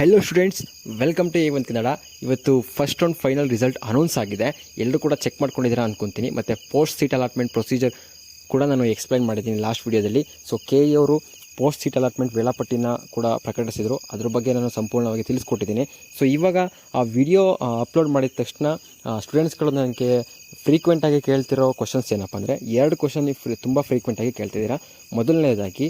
Hello students welcome to ಏವನ್ ಕನ್ನಡ ಇವತ್ತು first and final result announce ಆಗಿದೆ. ಎಲ್ಲರೂ ಕೂಡ ಚೆಕ್ ಮಾಡ್ಕೊಂಡಿದ್ದೀರಾ ಅನ್ಕೊತೀನಿ. ಮತ್ತು ಪೋಸ್ಟ್ ಸೀಟ್ ಅಲಾಟ್ಮೆಂಟ್ ಪ್ರೊಸೀಜರ್ ಕೂಡ ನಾನು ಎಕ್ಸ್ಪ್ಲೈನ್ ಮಾಡಿದ್ದೀನಿ ಲಾಸ್ಟ್ ವೀಡಿಯೋದಲ್ಲಿ ಸೊ ಕೆ ಅವರು ಪೋಸ್ಟ್ ಸೀಟ್ ಅಲಾಟ್ಮೆಂಟ್ ವೇಳಾಪಟ್ಟಿನ ಕೂಡ ಪ್ರಕಟಿಸಿದರು. ಅದ್ರ ಬಗ್ಗೆ ನಾನು ಸಂಪೂರ್ಣವಾಗಿ ತಿಳಿಸ್ಕೊಟ್ಟಿದ್ದೀನಿ. ಸೊ ಇವಾಗ ಆ ವಿಡಿಯೋ ಅಪ್ಲೋಡ್ ಮಾಡಿದ ತಕ್ಷಣ ಸ್ಟೂಡೆಂಟ್ಸ್ಗಳು ನನಗೆ ಫ್ರೀಕ್ವೆಂಟಾಗಿ ಕೇಳ್ತಿರೋ ಕ್ವಶನ್ಸ್ ಏನಪ್ಪ ಅಂದರೆ, ಎರಡು ಕ್ವಶನ್ ಫ್ರೀ ತುಂಬ ಫ್ರೀಕ್ವೆಂಟಾಗಿ ಕೇಳ್ತಿದ್ದೀರಾ. ಮೊದಲನೇದಾಗಿ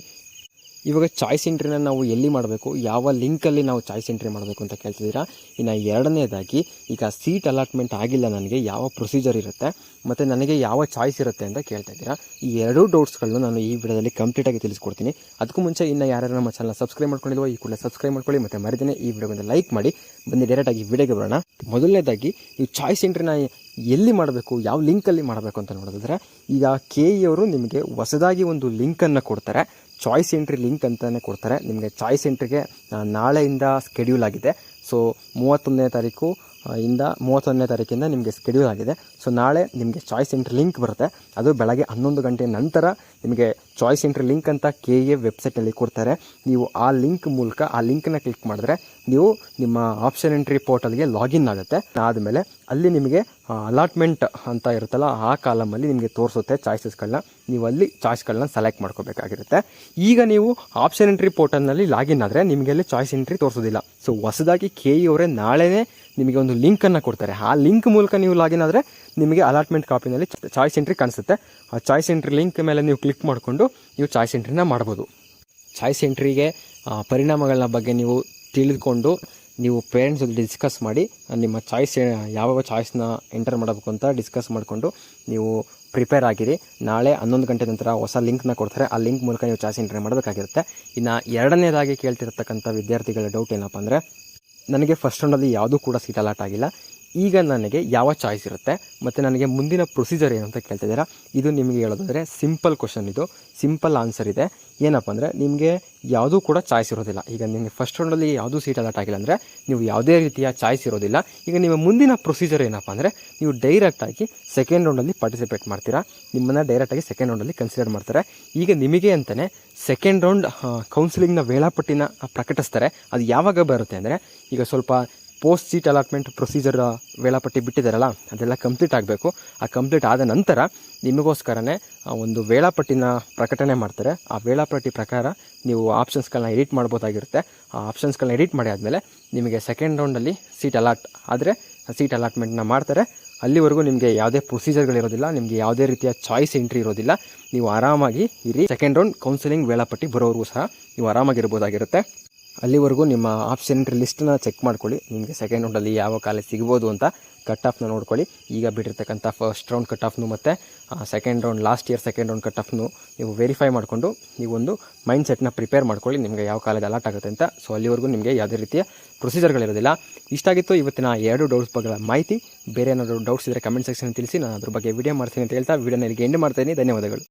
ಇವಾಗ ಚಾಯ್ಸ್ ಎಂಟ್ರಿನ ನಾವು ಎಲ್ಲಿ ಮಾಡಬೇಕು? ಯಾವ ಲಿಂಕಲ್ಲಿ ನಾವು ಚಾಯ್ಸ್ ಎಂಟ್ರಿ ಮಾಡಬೇಕು ಅಂತ ಕೇಳ್ತಿದ್ದೀರಾ? ಇನ್ನು ಎರಡನೇದಾಗಿ, ಈಗ ಸೀಟ್ ಅಲಾಟ್ಮೆಂಟ್ ಆಗಿಲ್ಲ ನನಗೆ, ಯಾವ ಪ್ರೊಸೀಜರ್ ಇರುತ್ತೆ? ಮತ್ತು ನನಗೆ ಯಾವ ಚಾಯ್ಸ್ ಇರುತ್ತೆ ಅಂತ ಕೇಳ್ತಾ ಇದ್ದೀರಾ? ಈ ಎರಡೂ ಡೌಟ್ಸ್ಗಳನ್ನ ನಾನು ಈ ವಿಡಿಯೋದಲ್ಲಿ ಕಂಪ್ಲೀಟಾಗಿ ತಿಳಿಸ್ಕೊಡ್ತೀನಿ. ಅದಕ್ಕೂ ಮುಂಚೆ ಇನ್ನು ಯಾರ್ಯಾರು ನಮ್ಮ ಚಾನಲ್ ಸಬ್ಸ್ಕ್ರೈಬ್ ಮಾಡ್ಕೊಂಡಿಲ್ವೋ, ಈ ಕೂಡಲೇ ಸಬ್ಸ್ಕ್ರೈಬ್ ಮಾಡ್ಕೊಳ್ಳಿ. ಮತ್ತು ಮರಿದೇನೆ ಈ ವಿಡಿಯೋಗೊಂದು ಲೈಕ್ ಮಾಡಿ. ಬಂದು ಡೈರೆಕ್ಟಾಗಿ ವಿಡಿಯೋಗೆ ಬರೋಣ. ಮೊದಲನೇದಾಗಿ, ಈ ಚಾಯ್ಸ್ ಎಂಟ್ರಿನ ಎಲ್ಲಿ ಮಾಡಬೇಕು? ಯಾವ ಲಿಂಕಲ್ಲಿ ಮಾಡಬೇಕು ಅಂತ ನೋಡೋದಾದ್ರೆ, ಈಗ ಕೆ ಇ ಅವರು ನಿಮಗೆ ಹೊಸದಾಗಿ ಒಂದು ಲಿಂಕನ್ನು ಕೊಡ್ತಾರೆ. ಚಾಯ್ಸ್ ಎಂಟ್ರಿ ಲಿಂಕ್ ಅಂತಲೇ ಕೊಡ್ತಾರೆ. ನಿಮಗೆ ಚಾಯ್ಸ್ ಎಂಟ್ರಿಗೆ ನಾಳೆಯಿಂದ ಸ್ಕೆಡ್ಯೂಲ್ ಆಗಿದೆ. ಸೊ ಮೂವತ್ತೊಂದನೇ ತಾರೀಕು ಇಂದ ಮೂವತ್ತೊಂದನೇ ತಾರೀಕಿಂದ ನಿಮಗೆ ಸ್ಕೆಡ್ಯೂಲ್ ಆಗಿದೆ. ಸೊ ನಾಳೆ ನಿಮಗೆ ಚಾಯ್ಸ್ ಎಂಟ್ರಿ ಲಿಂಕ್ ಬರುತ್ತೆ. ಅದು ಬೆಳಗ್ಗೆ ಹನ್ನೊಂದು ಗಂಟೆ ನಂತರ ನಿಮಗೆ ಚಾಯ್ಸ್ ಎಂಟ್ರಿ ಲಿಂಕ್ ಅಂತ ಕೆ ಎ ವೆಬ್ಸೈಟಲ್ಲಿ ಕೊಡ್ತಾರೆ. ನೀವು ಆ ಲಿಂಕ್ ಮೂಲಕ ಆ ಲಿಂಕನ್ನ ಕ್ಲಿಕ್ ಮಾಡಿದ್ರೆ ನೀವು ನಿಮ್ಮ ಆಪ್ಷನ್ ಎಂಟ್ರಿ ಪೋರ್ಟಲ್ಗೆ ಲಾಗಿನ್ ಆಗುತ್ತೆ. ಆದಮೇಲೆ ಅಲ್ಲಿ ನಿಮಗೆ ಅಲಾಟ್ಮೆಂಟ್ ಅಂತ ಇರುತ್ತಲ್ಲ, ಆ ಕಾಲಮಲ್ಲಿ ನಿಮಗೆ ತೋರಿಸುತ್ತೆ ಚಾಯ್ಸಸ್ಗಳನ್ನ ನೀವು ಅಲ್ಲಿ ಚಾಯ್ಸ್ಗಳನ್ನ ಸೆಲೆಕ್ಟ್ ಮಾಡ್ಕೋಬೇಕಾಗಿರುತ್ತೆ. ಈಗ ನೀವು ಆಪ್ಷನ್ ಎಂಟ್ರಿ ಪೋರ್ಟಲ್ನಲ್ಲಿ ಲಾಗಿನ್ ಆದರೆ ನಿಮಗೆ ಅಲ್ಲಿ ಚಾಯ್ಸ್ ಎಂಟ್ರಿ ತೋರಿಸೋದಿಲ್ಲ. ಸೊ ಹೊಸದಾಗಿ ಕೆ ಇ ಅವರೇ ನಾಳೆನೇ ನಿಮಗೆ ಒಂದು ಲಿಂಕನ್ನು ಕೊಡ್ತಾರೆ. ಆ ಲಿಂಕ್ ಮೂಲಕ ನೀವು ಲಾಗಿನ್ ಆದರೆ ನಿಮಗೆ ಅಲಾಟ್ಮೆಂಟ್ ಕಾಪಿನಲ್ಲಿ ಚಾಯ್ಸ್ ಎಂಟ್ರಿ ಕಾಣಿಸುತ್ತೆ. ಆ ಚಾಯ್ಸ್ ಎಂಟ್ರಿ ಲಿಂಕ್ ಮೇಲೆ ನೀವು ಕ್ಲಿಕ್ ಮಾಡಿಕೊಂಡು ನೀವು ಚಾಯ್ಸ್ ಎಂಟ್ರಿನ ಮಾಡ್ಬೋದು. ಚಾಯ್ಸ್ ಎಂಟ್ರಿಗೆ ಪರಿಣಾಮಗಳ ಬಗ್ಗೆ ನೀವು ತಿಳಿದುಕೊಂಡು ನೀವು ಪೇರೆಂಟ್ಸ್ ಜೊತೆ ಡಿಸ್ಕಸ್ ಮಾಡಿ ನಿಮ್ಮ ಚಾಯ್ಸ್ ಯಾವ ಚಾಯ್ಸ್ನ ಎಂಟರ್ ಮಾಡಬೇಕು ಅಂತ ಡಿಸ್ಕಸ್ ಮಾಡಿಕೊಂಡು ನೀವು ಪ್ರಿಪೇರ್ ಆಗಿರಿ. ನಾಳೆ ಹನ್ನೊಂದು ಗಂಟೆ ನಂತರ ಹೊಸ ಲಿಂಕ್ನ ಕೊಡ್ತಾರೆ. ಆ ಲಿಂಕ್ ಮೂಲಕ ನೀವು ಚಾಯ್ಸ್ ಎಂಟ್ರಿ ಮಾಡಬೇಕಾಗಿರುತ್ತೆ. ಇನ್ನು ಎರಡನೇದಾಗಿ ಕೇಳ್ತಿರ್ತಕ್ಕಂಥ ವಿದ್ಯಾರ್ಥಿಗಳ ಡೌಟ್ ಏನಪ್ಪ ಅಂದರೆ ನನಗೆ ಫಸ್ಟ್ ರೌಂಡಲ್ಲಿ ಯಾವುದೂ ಕೂಡ ಸೀಟ್ ಅಲಾಟ್ ಆಗಿಲ್ಲ. ಈಗ ನನಗೆ ಯಾವ ಚಾಯ್ಸ್ ಇರುತ್ತೆ? ಮತ್ತು ನನಗೆ ಮುಂದಿನ ಪ್ರೊಸೀಜರ್ ಏನು ಅಂತ ಕೇಳ್ತಿದ್ದೀರಾ ಇದು ನಿಮಗೆ ಹೇಳೋದಾದರೆ ಸಿಂಪಲ್ ಕ್ವಶನ್ ಇದು. ಸಿಂಪಲ್ ಆನ್ಸರ್ ಇದೆ. ಏನಪ್ಪ ಅಂದರೆ ನಿಮಗೆ ಯಾವುದೂ ಕೂಡ ಚಾಯ್ಸ್ ಇರೋದಿಲ್ಲ. ಈಗ ನಿಮಗೆ ಫಸ್ಟ್ ರೌಂಡಲ್ಲಿ ಯಾವುದೂ ಸೀಟ್ ಅಲಾಟ್ ಆಗಿಲ್ಲ ಅಂದರೆ ನೀವು ಯಾವುದೇ ರೀತಿಯ ಚಾಯ್ಸ್ ಇರೋದಿಲ್ಲ. ಈಗ ನಿಮ್ಮ ಮುಂದಿನ ಪ್ರೊಸೀಜರ್ ಏನಪ್ಪ ಅಂದರೆ ನೀವು ಡೈರೆಕ್ಟಾಗಿ ಸೆಕೆಂಡ್ ರೌಂಡಲ್ಲಿ ಪಾರ್ಟಿಸಿಪೇಟ್ ಮಾಡ್ತೀರಾ. ನಿಮ್ಮನ್ನು ಡೈರೆಕ್ಟಾಗಿ ಸೆಕೆಂಡ್ ರೌಂಡಲ್ಲಿ ಕನ್ಸಿಡರ್ ಮಾಡ್ತಾರೆ. ಈಗ ನಿಮಗೆ ಅಂತಲೇ ಸೆಕೆಂಡ್ ರೌಂಡ್ ಕೌನ್ಸಿಲಿಂಗ್ನ ವೇಳಾಪಟ್ಟಿನ ಪ್ರಕಟಿಸ್ತಾರೆ. ಅದು ಯಾವಾಗ ಬರುತ್ತೆ ಅಂದರೆ ಈಗ ಸ್ವಲ್ಪ ಪೋಸ್ಟ್ ಸೀಟ್ ಅಲಾಟ್ಮೆಂಟ್ ಪ್ರೊಸೀಜರ್ ವೇಳಾಪಟ್ಟಿ ಬಿಟ್ಟಿದ್ದಾರಲ್ಲ ಅದೆಲ್ಲ ಕಂಪ್ಲೀಟ್ ಆಗಬೇಕು. ಆ ಕಂಪ್ಲೀಟ್ ಆದ ನಂತರ ನಿಮಗೋಸ್ಕರನೇ ಒಂದು ವೇಳಾಪಟ್ಟಿನ ಪ್ರಕಟಣೆ ಮಾಡ್ತಾರೆ. ಆ ವೇಳಾಪಟ್ಟಿ ಪ್ರಕಾರ ನೀವು ಆಪ್ಷನ್ಸ್ಗಳನ್ನ ಎಡಿಟ್ ಮಾಡ್ಬೋದಾಗಿರುತ್ತೆ. ಆ ಆಪ್ಷನ್ಸ್ಗಳನ್ನ ಎಡಿಟ್ ಮಾಡಿ ಆದಮೇಲೆ ನಿಮಗೆ ಸೆಕೆಂಡ್ ರೌಂಡಲ್ಲಿ ಸೀಟ್ ಅಲಾಟ್ ಆದರೆ ಸೀಟ್ ಅಲಾಟ್ಮೆಂಟ್ನ ಮಾಡ್ತಾರೆ. ಅಲ್ಲಿವರೆಗೂ ನಿಮಗೆ ಯಾವುದೇ ಪ್ರೊಸೀಜರ್ಗಳಿರೋದಿಲ್ಲ ನಿಮಗೆ ಯಾವುದೇ ರೀತಿಯ ಚಾಯ್ಸ್ ಎಂಟ್ರಿ ಇರೋದಿಲ್ಲ. ನೀವು ಆರಾಮಾಗಿ ಇರಿ. ಸೆಕೆಂಡ್ ರೌಂಡ್ ಕೌನ್ಸಿಲಿಂಗ್ ವೇಳಾಪಟ್ಟಿ ಬರೋವರೆಗೂ ಸಹ ನೀವು ಆರಾಮಾಗಿರ್ಬೋದಾಗಿರುತ್ತೆ ಅಲ್ಲಿವರೆಗೂ ನಿಮ್ಮ ಆಪ್ಷನ್ ಲಿಸ್ಟನ್ನ ಚೆಕ್ ಮಾಡ್ಕೊಳ್ಳಿ. ನಿಮಗೆ ಸೆಕೆಂಡ್ ರೌಂಡಲ್ಲಿ ಯಾವ ಕಾಲೇಜ್ ಸಿಗ್ಬೋದು ಅಂತ ಕಟ್ ಆಫ್ನ ನೋಡ್ಕೊಳ್ಳಿ. ಈಗ ಬಿಟ್ಟಿರ್ತಕ್ಕಂಥ ಫಸ್ಟ್ ರೌಂಡ್ ಕಟ್ ಆಫ್ನು ಮತ್ತು second round last year second round cut ಆಫ್ನು ನೀವು ವೆರಿಫೈ ಮಾಡಿಕೊಂಡು ಒಂದು ಮೈಂಡ್ ಸೆಟ್ನ ಪ್ರಿಪೇರ್ ಮಾಡ್ಕೊಳ್ಳಿ. ನಿಮಗೆ ಯಾವ ಕಾಲೇಜ್ ಅಲಾಟ್ ಆಗುತ್ತೆ ಅಂತ. ಸೊ ಅಲ್ಲಿವರೆಗೂ ನಿಮಗೆ ಯಾವುದೇ ರೀತಿಯ ಪ್ರೊಸೀಜರ್ಗಳಿರೋದಿಲ್ಲ ಇಷ್ಟಾಗಿತ್ತು ಇವತ್ತಿನ ಎರಡು ಡೌಟ್ಸ್ ಬಗ್ಗೆ ಮಾಹಿತಿ. ಬೇರೆ ಏನಾದರೂ ಡೌಟ್ಸ್ ಇದ್ದರೆ ಕಮೆಂಟ್ ಸೆಕ್ಷನ್ ತಿಳಿಸಿ. ನಾನು ಅದ್ರ ಬಗ್ಗೆ ವಿಡಿಯೋ ಮಾಡ್ತೀನಿ ಅಂತ ಹೇಳ್ತಾ ವಿಡಿಯೋನ ಇಲ್ಲಿಗೆ ಎಂಡ್ ಮಾಡ್ತೀನಿ ಧನ್ಯವಾದಗಳು.